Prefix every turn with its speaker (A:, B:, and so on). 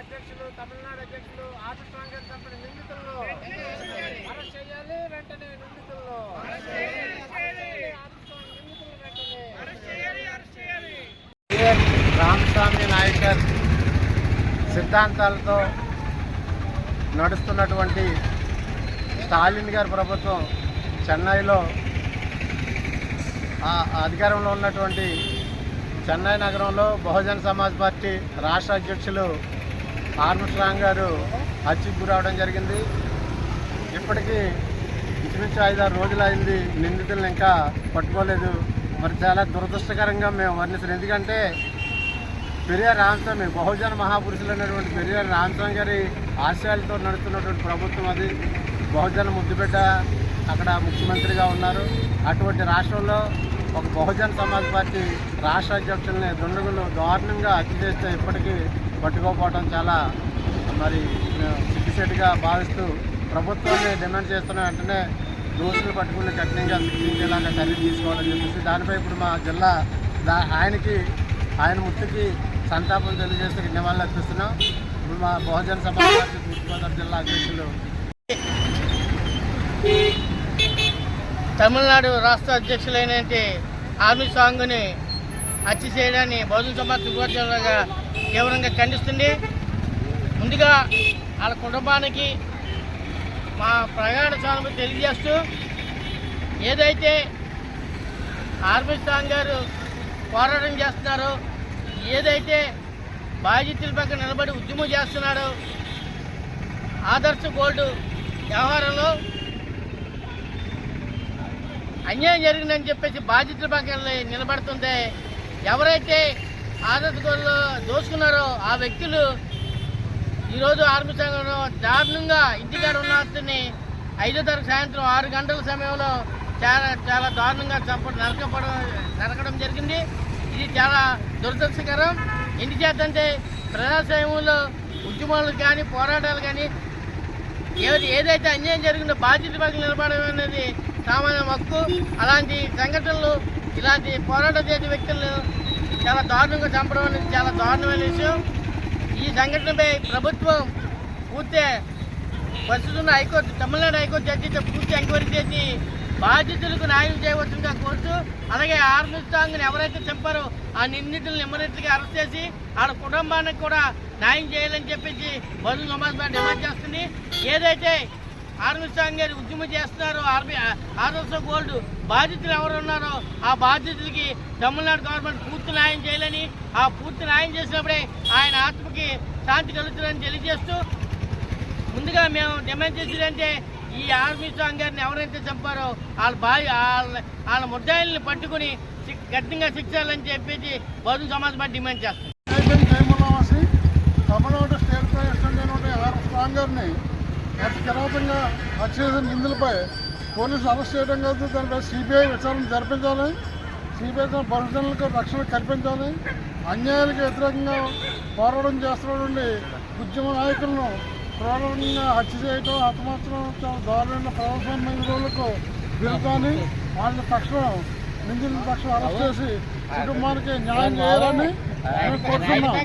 A: అధ్యక్షులు తమిళనాడు అధ్యక్షులు చంపిన అరెస్ట్ చేయాలి వెంటనే రామస్వామి నాయకర్ సిద్ధాంతాలతో నడుస్తున్నటువంటి స్టాలిన్ గారి ప్రభుత్వం చెన్నైలో అధికారంలో ఉన్నటువంటి చెన్నై నగరంలో బహుజన్ సమాజ్ పార్టీ రాష్ట్ర అధ్యక్షులు ఆర్మస్ట్రాంగ్ గారు హత్యకు గురవడం జరిగింది. ఇప్పటికీ ఇంచుమించు ఐదారు రోజులు అయింది నిందితులను ఇంకా పట్టుకోలేదు. మరి చాలా దురదృష్టకరంగా మేము వర్ణిస్తున్నాం ఎందుకంటే పెరియార్ రామస్వామి బహుజన మహాపురుషులు అనేటువంటి పెరియార్ రామస్వామి గారి ఆశయాలతో నడుస్తున్నటువంటి ప్రభుత్వం అది. బహుజన ముద్దుబిడ్డ అక్కడ ముఖ్యమంత్రిగా ఉన్నారు. అటువంటి రాష్ట్రంలో ఒక బహుజన సమాజ్ పార్టీ రాష్ట్ర అధ్యక్షుల్ని దుండగులు దారుణంగా హత్య చేస్తే ఇప్పటికీ పట్టుకోకపోవడం చాలా మరి సిగ్గుసేటుగా భావిస్తూ ప్రభుత్వాన్ని డిమాండ్ చేస్తున్న వెంటనే దోషులు పట్టుకుని కఠినంగా శిక్షించేలాగా చర్యలు తీసుకోవాలని చెప్పేసి దానిపై ఇప్పుడు మా జిల్లా దా ఆయనకి ఆయన మృతికి సంతాపం తెలియజేస్తూ నివాళులు అర్పిస్తున్నాం. ఇప్పుడు మా బహుజన సమాజ్ పార్టీ తూర్పుగోదావరి జిల్లా అధ్యక్షులు
B: తమిళనాడు రాష్ట్ర అధ్యక్షులైనటువంటి ఆర్మీ సాంగ్ని హత్య చేయడాన్ని బహుజన సమాజ్ త్రిభుజంగా తీవ్రంగా ఖండిస్తుంది. ముందుగా వాళ్ళ కుటుంబానికి మా ప్రగాఢ సానుభూతి తెలియజేస్తూ ఏదైతే ఆర్మీ సాంగ్ గారు పోరాటం చేస్తున్నారో ఏదైతే బాధితుల పక్కన నిలబడి ఉద్యమం చేస్తున్నాడో ఆదర్శ గోల్డ్ వ్యవహారంలో అన్యాయం జరిగిందని చెప్పేసి బాధితుల పక్కన నిలబడుతుంది ఎవరైతే ఆదర్శ దోసుకున్నారో దోచుకున్నారో ఆ వ్యక్తులు ఈరోజు ఆర్మీ సంఘంలో దారుణంగా ఇంటికాడ ఉన్న అతన్ని ఐదో తారీఖు సాయంత్రం ఆరు గంటల సమయంలో చాలా చాలా దారుణంగా చంప నరకపడం నరకడం జరిగింది. ఇది చాలా దురదృష్టకరం. ఎందుచేతంటే ప్రజాస్వామ్యంలో ఉద్యమాలు కానీ పోరాటాలు కానీ ఏది ఏదైతే అన్యాయం జరిగిందో బాధ్యత పక్కన నిలబడడం అనేది సామాన్య హక్కు అలాంటి సంఘటనలు ఇలాంటి పోరాటం చేసే వ్యక్తులను చాలా దారుణంగా చంపడం అనేది చాలా దారుణమైన విషయం. ఈ సంఘటనపై ప్రభుత్వం పూర్తి ప్రస్తుతం హైకోర్టు తమిళనాడు హైకోర్టు జడ్జితో పూర్తి ఎంక్వైరీ చేసి బాధితులకు న్యాయం చేయవచ్చుగా కోరుతూ అలాగే ఆర్మీ ఎవరైతే చంపారో ఆ నిందితులను ఇమ్మీడియట్గా అరెస్ట్ చేసి వాళ్ళ కుటుంబానికి కూడా న్యాయం చేయాలని చెప్పేసి బదులు సమాజం డిమాండ్ చేస్తుంది ఏదైతే ఆర్మీ స్వామి గారు ఉద్యమం చేస్తున్నారు. ఆర్మీ ఆదర్శ గోల్డ్ బాధితులు ఎవరు ఉన్నారో ఆ బాధితులకి తమిళనాడు గవర్నమెంట్ పూర్తి న్యాయం చేయాలని ఆ పూర్తి న్యాయం చేసినప్పుడే ఆయన ఆత్మకి శాంతి కలుగుతుందని తెలియజేస్తూ ముందుగా మేము డిమాండ్ చేసేది అంటే ఈ ఆర్మీ స్వామి గారిని ఎవరైతే చంపారో వాళ్ళ బావి వాళ్ళ వాళ్ళ ముద్దాయిల్ని పట్టుకుని కఠినంగా శిక్షాలని చెప్పేసి బహుజన సమాజ్ పార్టీ డిమాండ్ చేస్తాం
C: తమిళనాడు స్టేట్ ప్రైవేట్ అయినటువంటి ఆర్ అతి కిరాతంగా హత్య చేసిన నిందులపై పోలీసులు అరెస్ట్ చేయడం కాదు దానిపై సిబిఐ విచారణ జరిపించాలి. సిబిఐ బహుజనులకు రక్షణ కల్పించాలి. అన్యాయాలకు వ్యతిరేకంగా పోరాటం చేస్తున్నటువంటి ఉద్యమ నాయకులను క్రూరంగా హత్య చేయడం హతమార్చడం చాలా దారుణమైన ప్రజాస్వామ్య విలువలకు విరుద్ధాన్ని వాళ్ళని తక్షణం నిందితుల తక్షణం అరెస్ట్ చేసి కుటుంబానికి న్యాయం చేయాలని మేము కోరుతున్నాం.